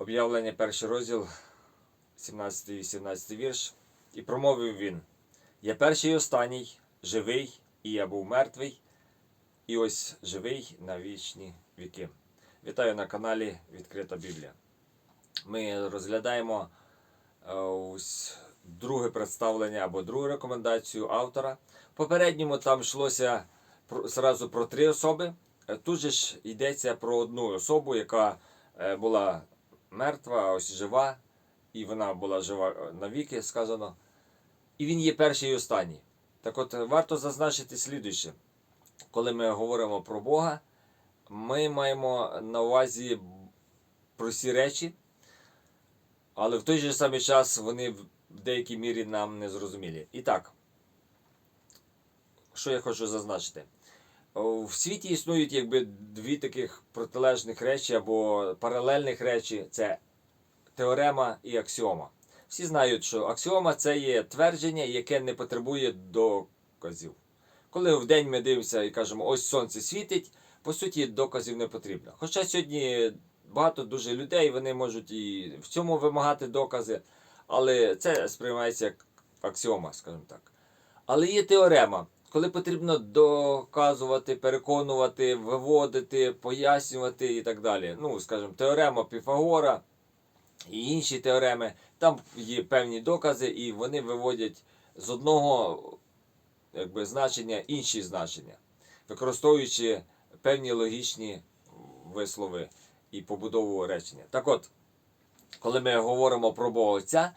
Об'явлення перший розділ, 17 і 18 вірш. І промовив він: Я перший і останній, живий, і я був мертвий, і ось живий на вічні віки. Вітаю на каналі Відкрита Біблія. Ми розглядаємо е, ось друге представлення або другу рекомендацію автора. В попередньому там йшлося зразу про три особи. Е, Тут же ж йдеться про одну особу, яка е, була мертва, а ось жива, і вона була жива е, навіки, сказано. І він є перший і останній. Так от е, варто зазначити слідуюче. Коли ми говоримо про Бога, ми маємо на увазі прості речі, але в той же самий час вони в деякій мірі нам не зрозумілі. І так, що я хочу зазначити? В світі існують якби дві таких протилежних речі або паралельних речі це теорема і аксіома. Всі знають, що аксіома це є твердження, яке не потребує доказів. Коли в день ми дивимося і кажемо, ось сонце світить, по суті, доказів не потрібно. Хоча сьогодні багато дуже людей, вони можуть і в цьому вимагати докази, але це сприймається як аксіома, скажімо так. Але є теорема, коли потрібно доказувати, переконувати, виводити, пояснювати і так далі. Ну, скажімо, теорема Піфагора і інші теореми, там є певні докази, і вони виводять з одного якби, значення інші значення, використовуючи певні логічні вислови і побудову речення. Так от, коли ми говоримо про Бога Отця,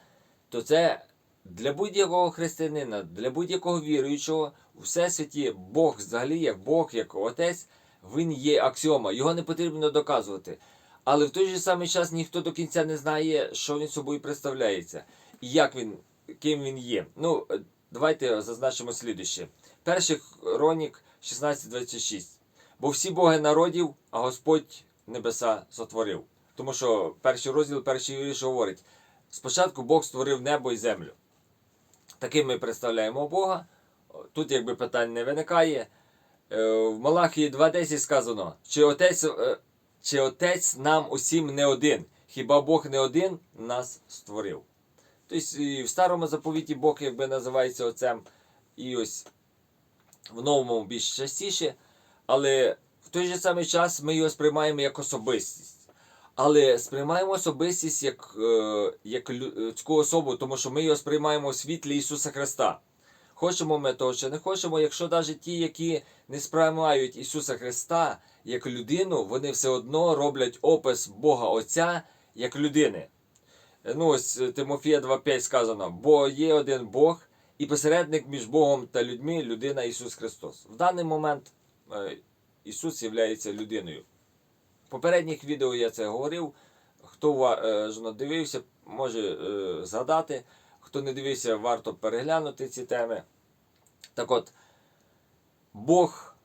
то це для будь-якого християнина, для будь-якого віруючого у всесвіті Бог взагалі, як Бог, як Отець, він є аксіома, його не потрібно доказувати. Але в той же самий час ніхто до кінця не знає, що він собою представляється і як він, ким він є. Ну, давайте зазначимо слідуще. Перший Ронік 16.26. Бо всі боги народів, а Господь небеса сотворив. Тому що перший розділ, перший вірш говорить: спочатку Бог створив небо і землю. Таким ми представляємо Бога. Тут якби питань не виникає. Е, В Малахії 2.10 сказано, чи отець, е, чи отець нам усім не один, хіба Бог не один нас створив. Тобто і в старому заповіті Бог якби називається отцем, і ось в новому більш частіше, але в той же самий час ми його сприймаємо як особистість. Але сприймаємо особистість як, е, як людську особу, тому що ми його сприймаємо у світлі Ісуса Христа. Хочемо ми того чи не хочемо, якщо навіть ті, які не сприймають Ісуса Христа як людину, вони все одно роблять опис Бога Отця як людини. Ну, ось е, Тимофія 2.5 сказано: бо є один Бог і посередник між Богом та людьми людина Ісус Христос. В даний момент е, Ісус є людиною. Попередніх відео я це говорив. Хто уважно дивився, може е, згадати. Хто не дивився, варто переглянути ці теми. Так от, Бог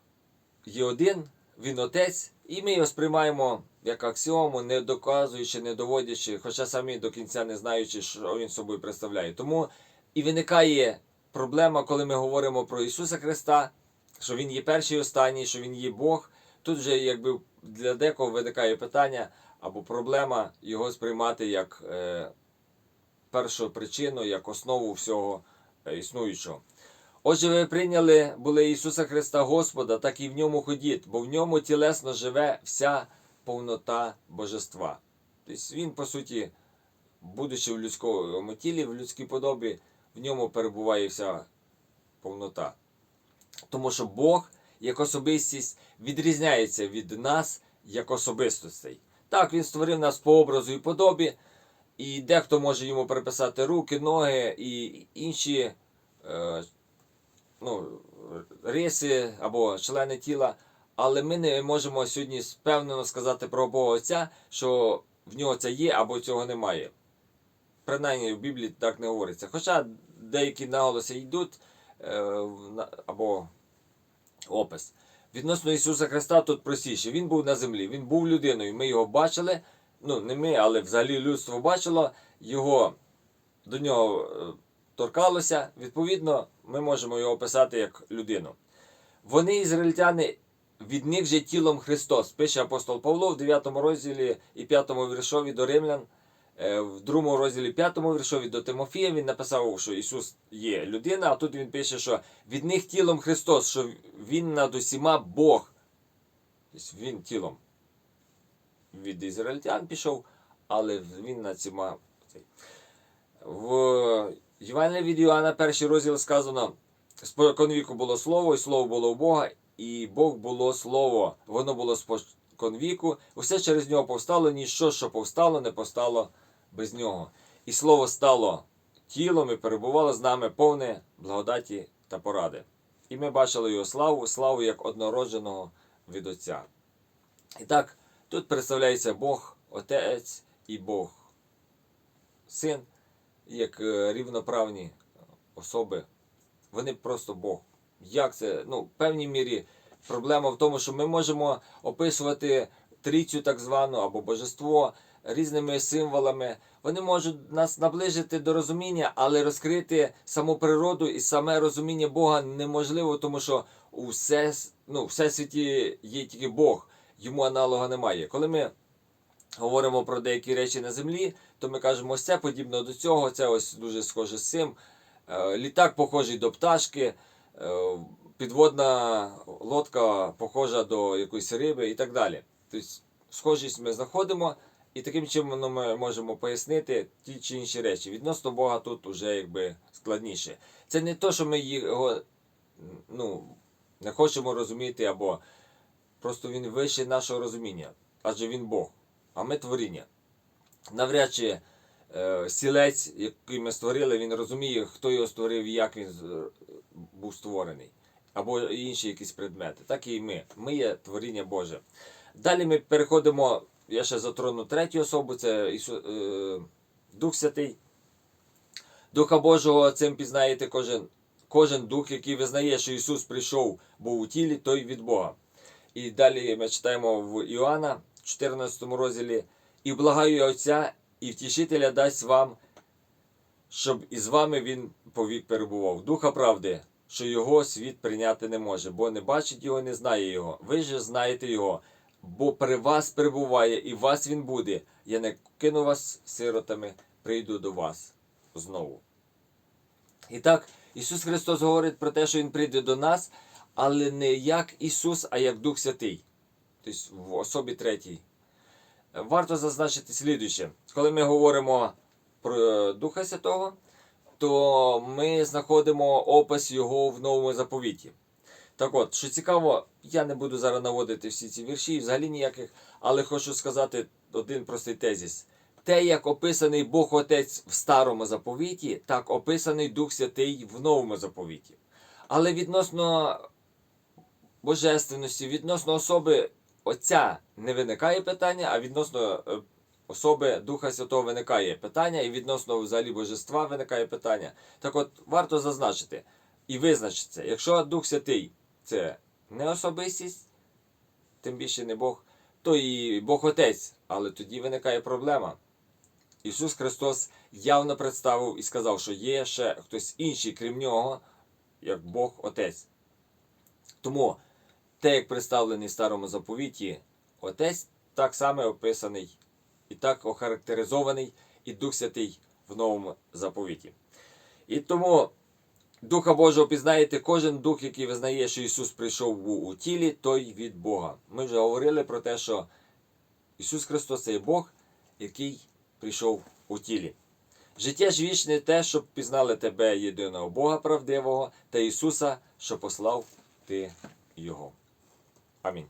є один, Він Отець, і ми його сприймаємо як аксіому, не доказуючи, не доводячи, хоча самі до кінця не знаючи, що він собою представляє. Тому і виникає проблема, коли ми говоримо про Ісуса Христа, що Він є перший і останній, що Він є Бог. Тут вже якби для декого виникає питання або проблема його сприймати як е, першу причину, як основу всього е, існуючого. Отже, ви прийняли були Ісуса Христа Господа, так і в ньому ходіть, бо в ньому тілесно живе вся повнота божества. Тобто він, по суті, будучи в людському тілі, в людській подобі, в ньому перебуває вся повнота. Тому що Бог як особистість відрізняється від нас як особистостей. Так, Він створив нас по образу і подобі, і дехто може йому приписати руки, ноги і інші е, ну, риси або члени тіла. Але ми не можемо сьогодні впевнено сказати про Бога Отця, що в нього це є або цього немає. Принаймні в Біблії так не говориться. Хоча деякі наголоси йдуть е, або опис. Відносно Ісуса Христа тут простіше. Він був на землі, він був людиною. Ми його бачили. Ну, не ми, але взагалі людство бачило, його до нього е, торкалося. Відповідно, ми можемо його описати як людину. Вони, ізраїльтяни, від них же тілом Христос. Пише апостол Павло в 9 розділі і 5 віршові до Римлян. Е, В другому розділі 5 віршові до Тимофія він написав, що Ісус є людина, а тут він пише, що від них тілом Христос, що Він над усіма Бог. Тобто Він тілом від ізраїльтян пішов, але він над всіма. В Євангелії від Іоанна, перший розділ сказано: споконвіку було слово, і слово було у Бога, і Бог було слово. Воно було споконвіку. Усе через нього повстало, ніщо, що повстало, не повстало без нього. І слово стало тілом і перебувало з нами повне благодаті та поради. І ми бачили його славу, славу як однородженого від Отця. І так, тут представляється Бог Отець і Бог Син, як е, рівноправні особи. Вони просто Бог. Як це? Ну, в певній мірі проблема в тому, що ми можемо описувати трійцю так звану або божество різними символами. Вони можуть нас наближити до розуміння, але розкрити саму природу і саме розуміння Бога неможливо, тому що у все, ну, всесвіті є тільки Бог, йому аналога немає. Коли ми говоримо про деякі речі на землі, то ми кажемо, ось це подібно до цього, це ось дуже схоже з цим. Е, Літак похожий до пташки, е, підводна лодка похожа до якоїсь риби і так далі. Тобто схожість ми знаходимо, і таким чином ми можемо пояснити ті чи інші речі. Відносно Бога тут вже якби складніше. Це не то, що ми його ну, не хочемо розуміти, або просто він вище нашого розуміння, адже він Бог, а ми творіння. Навряд чи е, сілець, який ми створили, він розуміє, хто його створив і як він був створений. Або інші якісь предмети. Так і ми. Ми є творіння Боже. Далі ми переходимо, я ще затрону третю особу, це е, Дух Святий. Духа Божого цим пізнаєте кожен, кожен дух, який визнає, що Ісус прийшов, був у тілі, той від Бога. І далі ми читаємо в Іоанна, 14 розділі. І благаю Отця, і втішителя дасть вам, щоб із вами він повік перебував. Духа правди, що його світ прийняти не може, бо не бачить його, не знає його. Ви ж знаєте його, бо при вас перебуває, і вас він буде. Я не кину вас сиротами, прийду до вас знову. І так, Ісус Христос говорить про те, що Він прийде до нас, але не як Ісус, а як Дух Святий. Тобто в особі третій. Варто зазначити слідуюче. Коли ми говоримо про Духа Святого, то ми знаходимо опис Його в новому заповіті. Так от, що цікаво, я не буду зараз наводити всі ці вірші, взагалі ніяких, але хочу сказати один простий тезіс. Те, як описаний Бог Отець в старому заповіті, так описаний Дух Святий в новому заповіті. Але відносно божественності, відносно особи Отця не виникає питання, а відносно е, особи Духа Святого виникає питання, і відносно взагалі божества виникає питання. Так от варто зазначити і визначитися, якщо Дух Святий це не особистість, тим більше не Бог, то і Бог Отець, але тоді виникає проблема. Ісус Христос явно представив і сказав, що є ще хтось інший, крім нього, як Бог Отець. Тому те, як представлений в старому заповіті, Отець так само описаний і так охарактеризований і Дух Святий в новому заповіті. І тому Духа Божого пізнаєте, кожен дух, який визнає, що Ісус прийшов був у тілі, той від Бога. Ми вже говорили про те, що Ісус Христос це є Бог, який прийшов у тілі. Життя ж вічне те, щоб пізнали тебе, єдиного Бога правдивого та Ісуса, що послав ти Його. Амінь.